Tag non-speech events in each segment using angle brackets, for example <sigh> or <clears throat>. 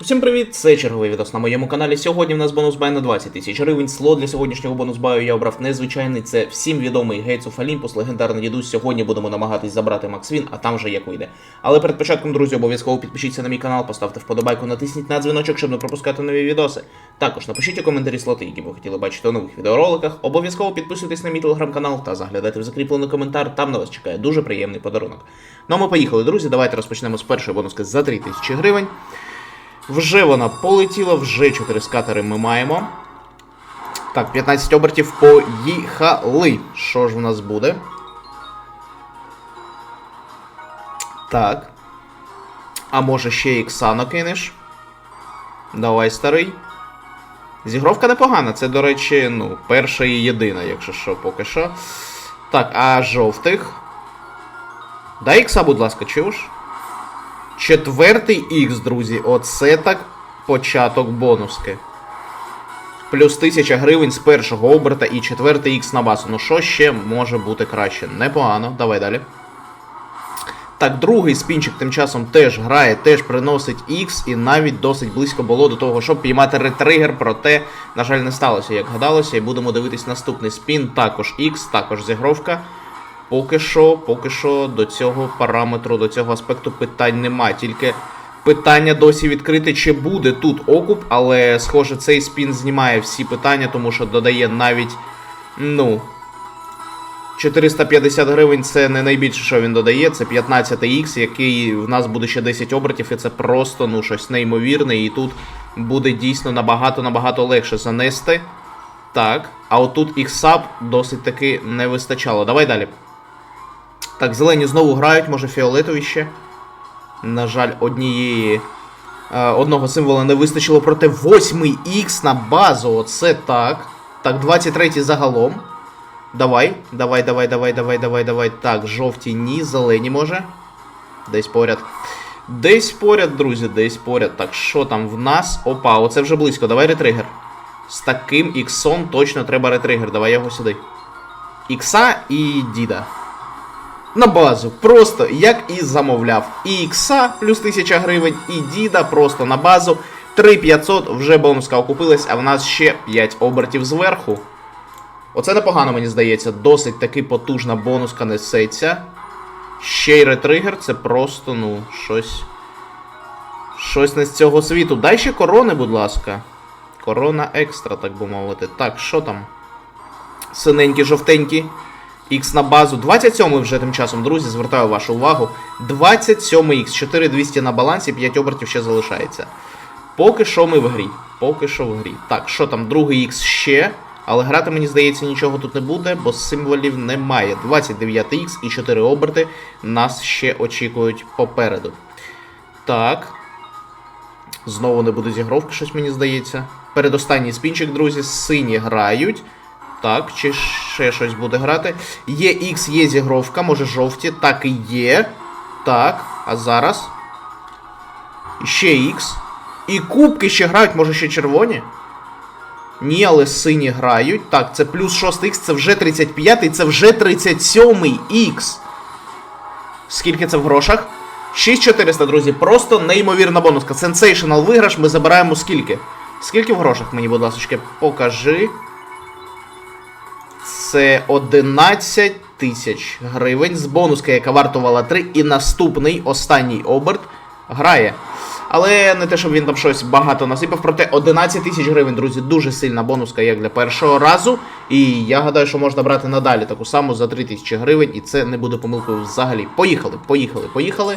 Всім привіт! Це черговий відос на моєму каналі. Сьогодні в нас бонус бай на 20 тисяч гривень. Слот для сьогоднішнього бонус баю я обрав незвичайний. Це всім відомий Гейтс оф Олімпус, легендарний дідусь. Сьогодні будемо намагатись забрати Максвін, а там вже як вийде. Але перед початком, друзі, обов'язково підпишіться на мій канал, поставте вподобайку, натисніть на дзвіночок, щоб не пропускати нові відоси. Також напишіть у коментарі слоти, які ви хотіли бачити у нових відеороликах. Обов'язково підписуйтесь на мій телеграм-канал та заглядайте в закріплений коментар. Там на вас чекає дуже приємний подарунок. Ну а ми поїхали, друзі. Давайте розпочнемо з першої боnuски за 3000 гривень. Вже вона полетіла, вже 4 скатери ми маємо. Так, 15 обертів поїхали. Що ж в нас буде? Так. А може ще ікса накинеш? Давай, старий. Зігровка непогана, це, до речі, ну, перша і єдина, якщо що, поки що. Так, а жовтих. Дай ікса, будь ласка, чуєш? Четвертий ікс, друзі, оце так початок бонуски. Плюс 1000 гривень з першого оберта і четвертий ікс на базу. Ну що ще може бути краще? Непогано. Давай далі. Так, другий спінчик тим часом теж грає, теж приносить X, і навіть досить близько було до того, щоб піймати ретригер, проте, на жаль, не сталося, як гадалося, і будемо дивитись наступний спін. Також X, також зігровка. Поки що, поки що до цього параметру, до цього аспекту питань нема. Тільки питання досі відкрите, чи буде тут окуп, але, схоже, цей спін знімає всі питання, тому що додає навіть, ну. 450 гривень це не найбільше, що він додає. Це 15х, який в нас буде ще 10 обертів, і це просто ну, щось неймовірне. І тут буде дійсно набагато-набагато легше занести. Так, а отут іксап досить таки не вистачало. Давай далі. Так, зелені знову грають, може фіолетові ще. На жаль, однієї. е, одного символа не вистачило, проте 8 х на базу. Оце так. Так, 23 загалом. Давай, давай, давай, давай, давай, давай, давай. Так, жовті ні, зелені може. Десь поряд. Десь поряд, друзі, десь поряд. Так, що там в нас? Опа, оце вже близько. Давай ретригер. З таким іксом точно треба ретригер. Давай його сюди. Ікса і діда. На базу. Просто як і замовляв. І ікса плюс 1000 гривень, і діда просто на базу. 3500 вже бонуска окупилась, а в нас ще 5 обертів зверху. Оце непогано, мені здається. Досить таки потужна бонуска несеться. Ще й ретригер, це просто, ну, щось. Щось не з цього світу. Дай ще корони, будь ласка. Корона екстра, так би мовити. Так, що там? Синенькі, жовтенькі. Х на базу. 27 вже тим часом, друзі, звертаю вашу увагу. 27 х 4200 на балансі, 5 обертів ще залишається. Поки що ми в грі. Поки що в грі. Так, що там, другий х ще. Але грати, мені здається, нічого тут не буде, бо символів немає. 29 х і 4 оберти нас ще очікують попереду. Так. Знову не буде зігровки, щось мені здається. Передостанній спінчик, друзі, сині грають. Так, чи ще щось буде грати. Є X, є зігровка, може жовті. Так і є. Так, а зараз. Ще X. І кубки ще грають, може ще червоні? Ні, але сині грають. Так, це плюс 6 х це вже 35 і це вже 37 х Скільки це в грошах? 6400, друзі. Просто неймовірна бонуска. Сенсейшнл виграш, ми забираємо скільки? Скільки в грошах мені, будь ласка, покажи. Це 11 тисяч гривень з бонуска, яка вартувала 3. І наступний останній оберт грає. Але не те, щоб він там щось багато насипав, проте 11 тисяч гривень, друзі, дуже сильна бонуска, як для першого разу. І я гадаю, що можна брати надалі таку саму за 3 тисячі гривень, і це не буде помилкою взагалі. Поїхали, поїхали, поїхали.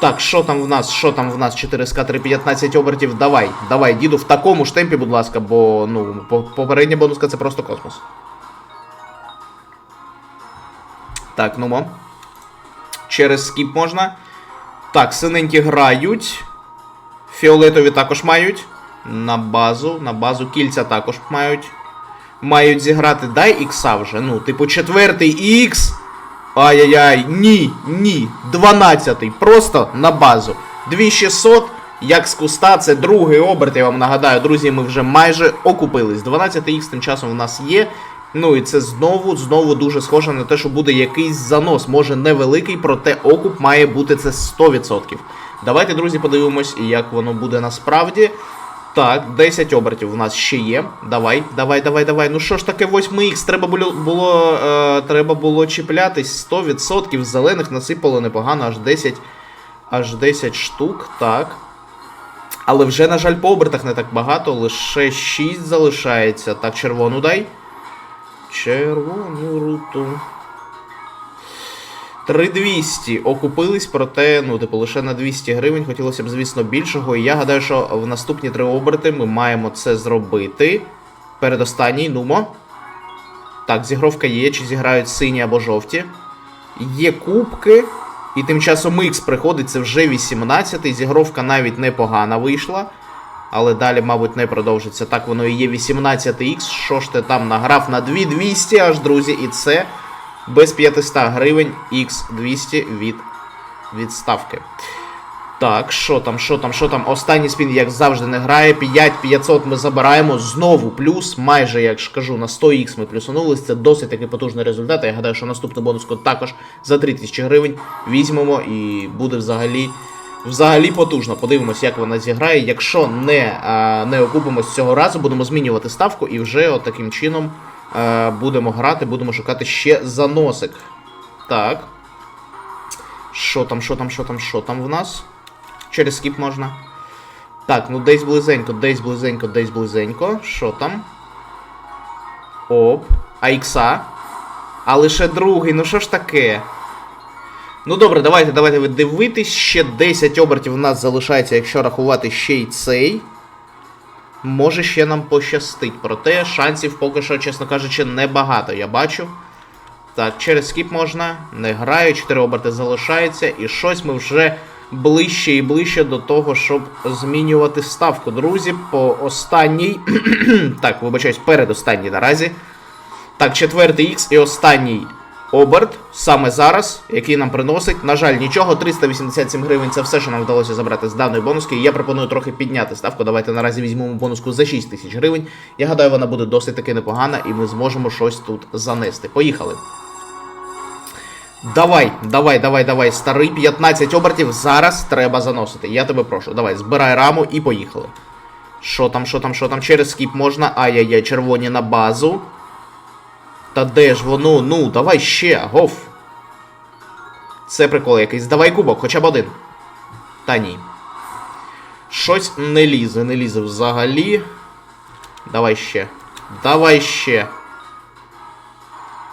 Так, що там в нас? Що там в нас? 4 СК 3 15 обертів. Давай, давай, діду, в такому ж темпі, будь ласка, бо ну, попередня бонуска це просто космос. Так, ну мо. Через скіп можна. Так, синенькі грають. Фіолетові також мають. На базу. На базу кільця також мають. Мають зіграти. Дай ікса вже. Ну, типу, четвертий ікс. Ай-яй-яй, ні, ні. 12-й. Просто на базу. 2600. Як з куста, це другий оберт, я вам нагадаю, друзі, ми вже майже окупились. 12х тим часом в нас є. Ну і це знову, знову дуже схоже на те, що буде якийсь занос. Може невеликий, проте окуп має бути це 100%. Давайте, друзі, подивимось, як воно буде насправді. Так, 10 обертів у нас ще є. Давай, давай, давай, давай. Ну що ж таке 8х? Треба було, було, е, треба було чіплятись 100%. Зелених насипало непогано, аж 10, аж 10 штук. Так. Але вже, на жаль, по обертах не так багато, лише 6 залишається. Так, червону дай. Червону руту. 3200 окупились, проте, ну, типу, лише на 200 гривень. Хотілося б, звісно, більшого. І я гадаю, що в наступні три оберти ми маємо це зробити. Передостанній, нумо. Так, зігровка є, чи зіграють сині або жовті. Є кубки. І тим часом Х приходить, це вже 18-й. Зігровка навіть непогана вийшла. Але далі, мабуть, не продовжиться. Так воно і є 18х. Що ж ти там награв на 2200 аж, друзі, і це без 500 гривень X200 від відставки. Так, що там, що там, що там? Останній спін, як завжди, не грає. 5500 ми забираємо. Знову плюс. Майже, як ж кажу, на 100х ми плюсанулись. Це досить таки потужний результат. Я гадаю, що наступний бонус код також за 3000 гривень візьмемо і буде взагалі. Взагалі потужно. Подивимось, як вона зіграє. Якщо не, а, не окупимось цього разу, будемо змінювати ставку і вже от таким чином а, будемо грати, будемо шукати ще заносик. Так. Що там, що там, що там, що там в нас? Через скіп можна. Так, ну десь близенько, десь близенько, десь близенько. Що там? Оп. А ікса? А лише другий, ну що ж таке? Ну добре, давайте, давайте ви дивитись. Ще 10 обертів у нас залишається, якщо рахувати ще й цей. Може ще нам пощастить. Проте шансів поки що, чесно кажучи, небагато, я бачу. Так, через скіп можна. Не граю, 4 оберти залишається. І щось ми вже ближче і ближче до того, щоб змінювати ставку. Друзі, по останній. <clears throat> так, вибачаюсь, передостанній наразі. Так, четвертий Х і останній оберт саме зараз, який нам приносить. На жаль, нічого, 387 гривень це все, що нам вдалося забрати з даної бонуски. Я пропоную трохи підняти ставку. Давайте наразі візьмемо бонуску за 6 тисяч гривень. Я гадаю, вона буде досить таки непогана, і ми зможемо щось тут занести. Поїхали. Давай, давай, давай, давай, старий 15 обертів. Зараз треба заносити. Я тебе прошу. Давай, збирай раму і поїхали. Що там, що там, що там? Через скіп можна. Ай-яй-яй, червоні на базу. Та де ж воно? Ну, давай ще, гоф. Це прикол якийсь. Давай кубок, хоча б один. Та ні. Щось не лізе, не лізе взагалі. Давай ще. Давай ще.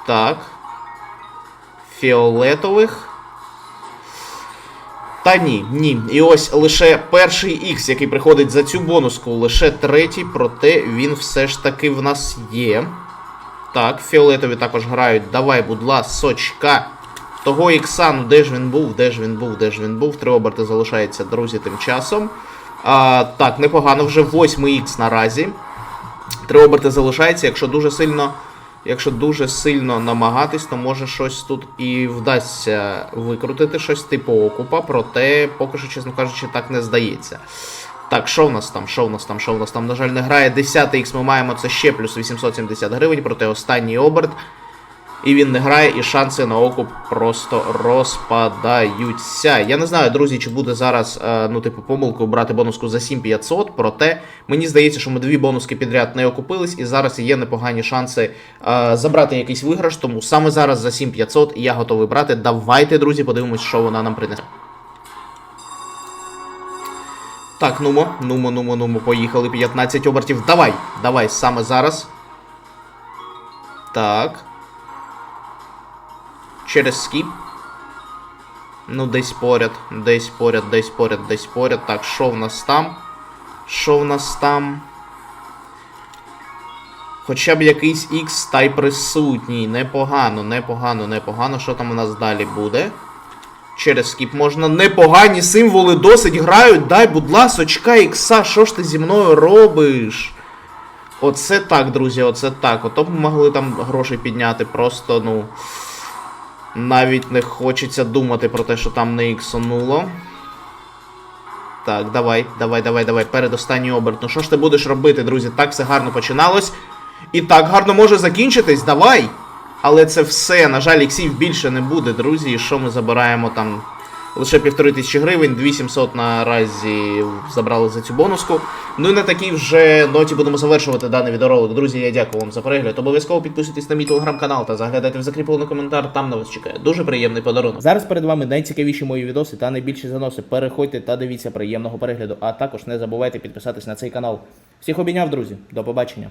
Так. Фіолетових. Та ні, ні. І ось лише перший Х, який приходить за цю бонуску, лише третій, проте він все ж таки в нас є. Так, фіолетові також грають. Давай, будь ласочка. Того ікса, ну де ж він був, де ж він був, де ж він був. Три оберти залишається, друзі, тим часом. А, Так, непогано, вже 8 х наразі. Три оберти залишається, якщо дуже сильно. Якщо дуже сильно намагатись, то може щось тут і вдасться викрутити щось типу окупа, проте, поки що, чесно кажучи, так не здається. Так, що в нас там? Що в нас там? Що в нас там? На жаль, не грає 10 х ми маємо це ще плюс 870 гривень, проте останній оберт. І він не грає, і шанси на окуп просто розпадаються. Я не знаю, друзі, чи буде зараз, е, ну, типу, помилкою брати бонуску за 7500, проте мені здається, що ми дві бонуски підряд не окупились, і зараз є непогані шанси е, забрати якийсь виграш, тому саме зараз за 7500 я готовий брати. Давайте, друзі, подивимось, що вона нам принесе. Так, нумо, нумо, нумо, нумо, поїхали. 15 обертів. Давай, давай, саме зараз. Так. Через скіп. Ну, десь поряд, десь поряд, десь поряд, десь поряд. Так, що в нас там? Що в нас там? Хоча б якийсь X та й присутній. Непогано, непогано, непогано. Що там у нас далі буде? Через скіп можна. Непогані символи досить грають. Дай, будь ласочка, ікса, що ж ти зі мною робиш? Оце так, друзі, оце так. Ото б ми могли там гроші підняти. Просто, ну. Навіть не хочеться думати про те, що там не іксонуло. Так, давай, давай, давай, давай. Передостанній оберт. Ну що ж ти будеш робити, друзі? Так все гарно починалось. І так гарно може закінчитись. Давай! Але це все. На жаль, іксів більше не буде, друзі. Що ми забираємо там? лише півтори тисячі гривень, 2700 наразі забрали за цю бонуску. Ну і на такій вже ноті будемо завершувати даний відеоролик. Друзі, я дякую вам за перегляд. Обов'язково підписуйтесь на мій телеграм-канал та заглядайте в закріплений коментар. Там на вас чекає дуже приємний подарунок. Зараз перед вами найцікавіші мої відоси та найбільші заноси. Переходьте та дивіться приємного перегляду. А також не забувайте підписатись на цей канал. Всіх обійняв, друзі. До побачення.